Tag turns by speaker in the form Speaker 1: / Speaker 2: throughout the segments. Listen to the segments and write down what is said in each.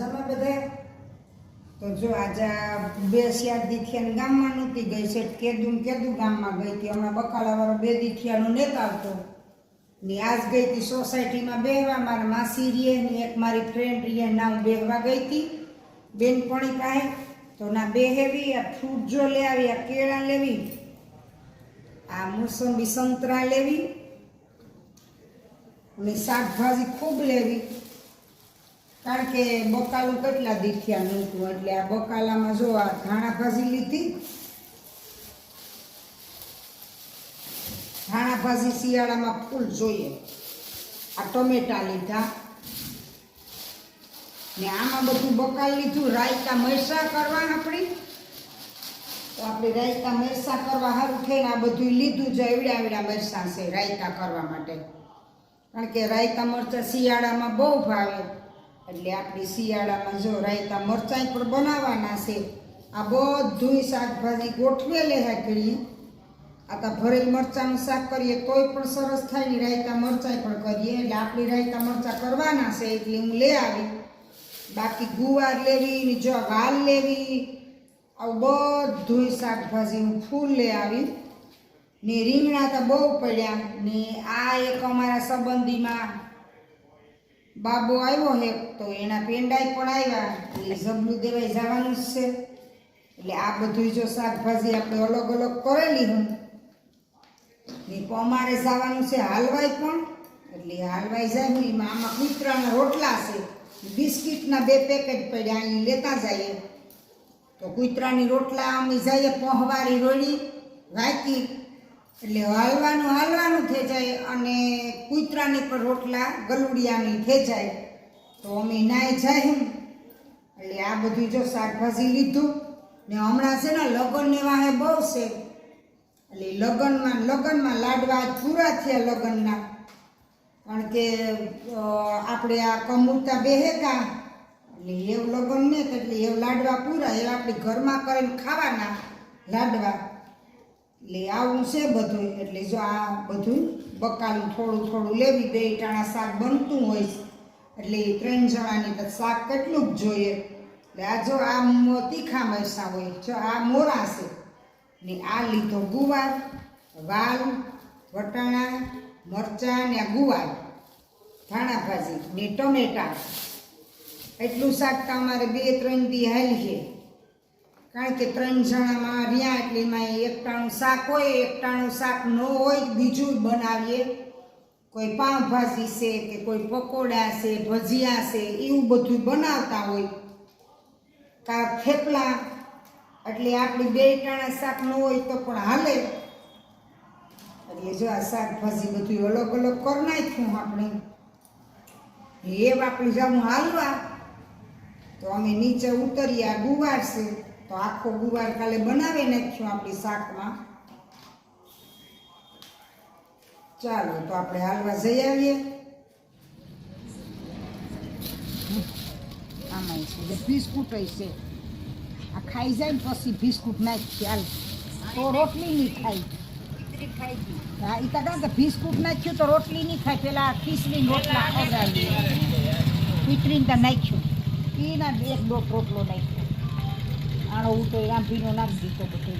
Speaker 1: મજામાં બધા? તો જો આજે બે ચાર દીથિયાની ગામમાં નહોતી ગઈ છે કેદું કેદું ગામમાં ગઈ હતી. હમણાં બકાલાવાળો બે દીથિયાનો નેતા આવતો. ને આજ ગઈ હતી સોસાયટીમાં બેહવા. મારા માસી રીએ ને એક મારી ફ્રેન્ડ રીએ ના હું બેહવા ગઈ હતી. બેનપણી પાસે તો ના બેહેવી, આ ફ્રૂટ જો લે આવી, આ કેળા લેવી, આ મોસંબી સંતરા લેવી અને શાકભાજી ખૂબ લેવી. કારણ કે બકાલું કેટલા દીઠિયા નહોતું એટલે આ બકાલામાં જો આ ધાણા ભાજી લીધી, ધાણા ભાજી શિયાળામાં ફૂલ જોઈએ. આ ટમેટા લીધા. ને આમાં બધું બકાલ લીધું. રાયતા મરસા કરવા આપણી. તો આપણે રાયતા મરસા કરવા સારું થઈને આ બધું લીધું છે. એવડા એવડા મરસા છે રાયતા કરવા માટે. કારણ કે રાયતા મરચા શિયાળામાં બહુ ભાવે. એટલે આપણી શિયાળામાં જો રાયતા મરચાં પણ બનાવવાના છે, આ બધું શાકભાજી ગોઠવેલે હાકડી આ તો ભરેલ મરચાંનું શાક કરીએ તોય પણ સરસ થાય ને રાયતા મરચાં પણ કરીએ. એટલે આપણી રાયતા મરચાં કરવાના છે, એટલે હું લઈ આવી. બાકી ગુવાર લેવી ને જો વાલ લેવી, આવું બધું શાકભાજી હું ફૂલ લઈ આવી. ને રીંગણા તો બહુ પડ્યા ને આ એક અમારા સંબંધીમાં બાબો આવ્યો હે, તો એના પેંડાઈ પણ આવ્યા. એટલે જબલું દેવાય જવાનું જ છે. એટલે આ બધું જો શાકભાજી આપણે અલગ અલગ કરેલી હું. ને અમારે જવાનું છે હાલવાય પણ. એટલે હાલવાઈ જાય હું આમાં કૂતરાના રોટલા છે. બિસ્કિટના બે પેકેટ પડ્યા, અહીં લેતા જઈએ. તો કૂતરાની રોટલા અમે જઈએ, પહોંવારી રોડી વાંકી એટલે હાલવાનું હાલવાનું ખેંચાય અને કૂતરાની પણ રોટલા ગલુડિયાની જાય. તો અમે નાય જાય એટલે આ બધું જો શાકભાજી લીધું. ને હમણાં છે ને લગ્નની વાહે બહુ છે. એટલે લગ્નમાં લગ્નમાં લાડવા પૂરા થયા લગ્નના. કારણ કે આપણે આ કમૂરતા બેહેતા એટલે એવું લગ્ન ને એટલે એવું લાડવા પૂરા. એવા આપણે ઘરમાં કરીને ખાવાના લાડવા. એટલે આવું છે બધું. એટલે જો આ બધું બકાલું થોડું થોડું લેવી, બે ટાણા શાક બનતું હોય. એટલે ત્રણ જણાની તો શાક કેટલું જ જોઈએ. એટલે આ જો આ તીખા મરસા હોય, જો આ મોરા છે, ને આ લીધો ગુવાર, વાલ, વટાણા, મરચાં ને ગુવાર, ધાણા ભાજી ને ટમેટા. એટલું શાક તો અમારે બે ત્રણ દી છે. કારણ કે ત્રણ જણામાં રહ્યા એટલે એમાં એકટાણું શાક હોય, એકટાણું શાક ન હોય બીજું બનાવીએ. કોઈ પાઉંભાજી છે કે કોઈ પકોડા છે, ભજીયા છે, એવું બધું બનાવતા હોય. કા થેપલા, એટલે આપણી બે ટાણા શાક ન હોય તો પણ હાલે. એટલે જો આ શાકભાજી બધું અલગ અલગ કરી નાખ્યું આપણે. એ આપણી જામું હાલવા, તો અમે નીચે ઉતરીએ, આ ગુવાર છે. તો આખો ગુવાર કાલે બનાવી નાખ્યું આપણી શાકમાં. ચાલો, તો આપણે હાલવા જઈ આવીએ. આમાં છે બિસ્કુટ છે. આ ખાઈ જાય ને પછી બિસ્કુટ નાખી હાલ. તો રોટલી નહીં ખાય. હા બિસ્કુટ નાખ્યું તો રોટલી નહીં ખાય, પેલા ખીચડી રોટલા ખવડાવીએ. પીતરીને ત્યાં નાખ્યું. એના એક ડોક રોટલો નાખ્યો. આનો આમ ભીનો નાખી દીધો બધો.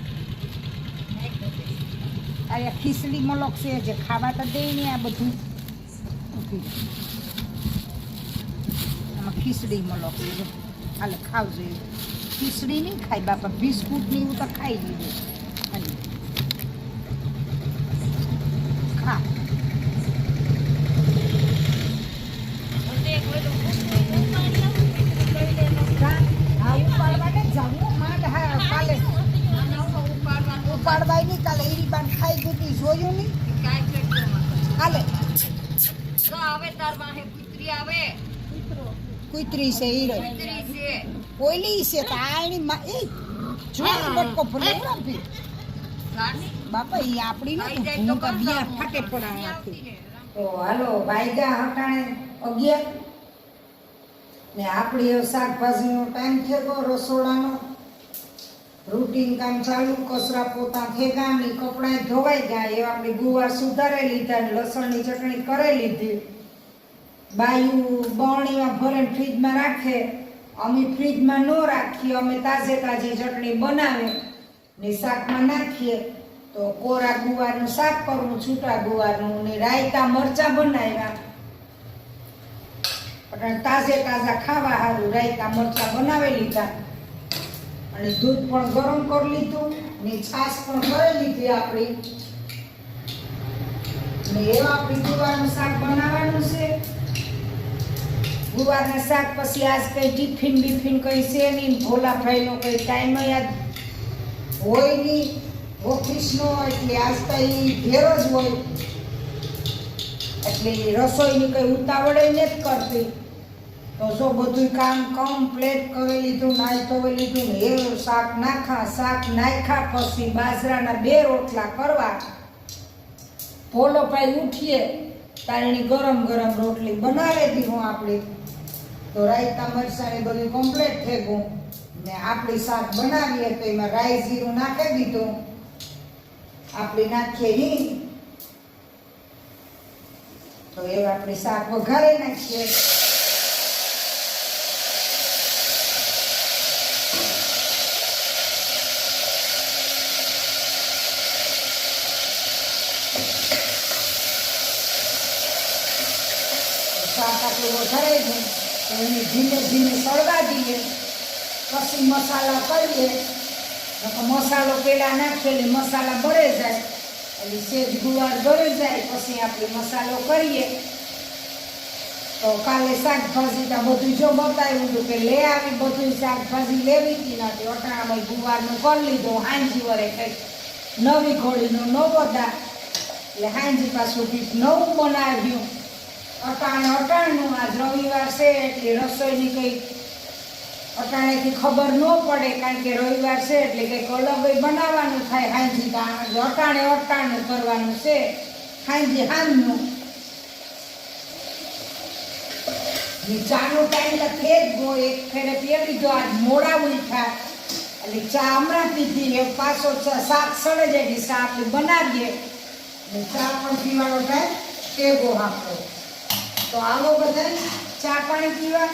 Speaker 1: આ ખીચડી મલક છે જે ખાવા તો દે ને આ બધું. આમાં ખીચડી મલક છે. હાલે ખાવજો. એ ખીચડી નહીં ખાઈ બાપા, બિસ્કુટ ને એવું તો ખાઈ લીધું. ખા. કુતરી છે હીરો કોયલી છે. તો આની માં એ જોઈ બટકો ભરે રાંધી બાપા ઈ આપણી ન હું તો બિયાર ફાટે પડાય આખી તો હાલો વાયગા હટાણે અગિયાર. ને આપણી શાકભાજીનો ટાઈમ થયો રસોડાનો. રૂટીન કામ ચાલુ કચરા પોતા થેગા ને કપડાં ધોવાઈ ગયા એ આપણે ગુવાર સુધારે લીધા ને લસણની ચટણી કરી લીધી. બાયું બરણીમાં ભરે ફ્રીજમાં રાખે? અમે ફ્રીજમાં ન રાખીએ, અમે તાજે તાજી ચટણી બનાવે ને શાકમાં નાખીએ. તો કોરા ગુવારનું શાક કરવું છૂટા ગુવારનું ને રાયતા મરચાં બનાવ્યા. પણ તાજે તાજા ખાવા સારું રાયતા મરચાં બનાવી લીધા. અને દૂધ પણ ગરમ કરી લીધું ને છાશ પણ કરી લીધી આપણી. ને એવા આપણી ગુવારનું શાક બનાવવાનું છે ગુવારના શાક પછી આજ કંઈ ટિફિન બિફિન કઈ છે નહીં ભોલાભાઈનો કઈ ટાઈમ યાદ હોય નહીં ઓફિસનો એટલે આજ તો ઈ ઘેર જ હોય. એટલે રસોઈની કઈ ઉતાવળે નથી કરતી. તો જો બધું કામ કમ્પ્લેટ કરી લીધું નાઈ ધોઈ લીધું ને શાક નાખા, શાક નાખ્યા પછી બાજરાના બે રોટલા કરવા. ભોલો ભાઈ ઉઠીએ તારીની ગરમ ગરમ રોટલી બનાવે દીધું આપણી. તો રાયતા મરસાણી બધું કમ્પ્લીટ થઈ ગયું. ને આપણી શાક બનાવીએ તો એમાં રાઈ જીરું નાખી દીધું. આપણે નાખીએ નહીં તો એ આપણે શાક વઘારી નાખીએ. શાક આપણું વઘારાઈ ગયું તો એને ધીમે ધીમે સળવા દઈએ પછી મસાલા કરીએ. તો મસાલો પેલા નાખીએ એટલે મસાલા બળે જાય. એટલે સેજ ગુવાર ગળી જાય, પછી આપણે મસાલો કરીએ. તો કાલે શાકભાજી તો બધું જો બતાવ્યું હતું કે લે આવી બધું શાકભાજી લેવી હતી નથી અટાણામાં ગુવારનું કરી લીધું, હાંજી વરે કંઈક નવી ઘોડીનો નવો દા એટલે હાંજી પાછું કંઈક નવું બનાવ્યું. અટાણે અટાણનું આજ રવિવાર છે એટલે રસોઈની કંઈક અટાણેથી ખબર ન પડે કારણ કે રવિવાર છે એટલે કંઈક અલગ બનાવવાનું થાય હાંજી અટાણે અટાણું કરવાનું છે, હાંજી હાંજનું. ચાનો ટાઈમ તો થઈ જ ગયો, એક ફેરે પી લીધો આજ મોડા ઉઠ્યા. એટલે ચા હમણાં પીધી એ પાછો શાક સડે જાય એટલે આપણે બનાવીએ. ને ચા પણ પીવાનો ટાઈમ તેગો આપણો. તો આવો બધા ચા પાણી પીવા.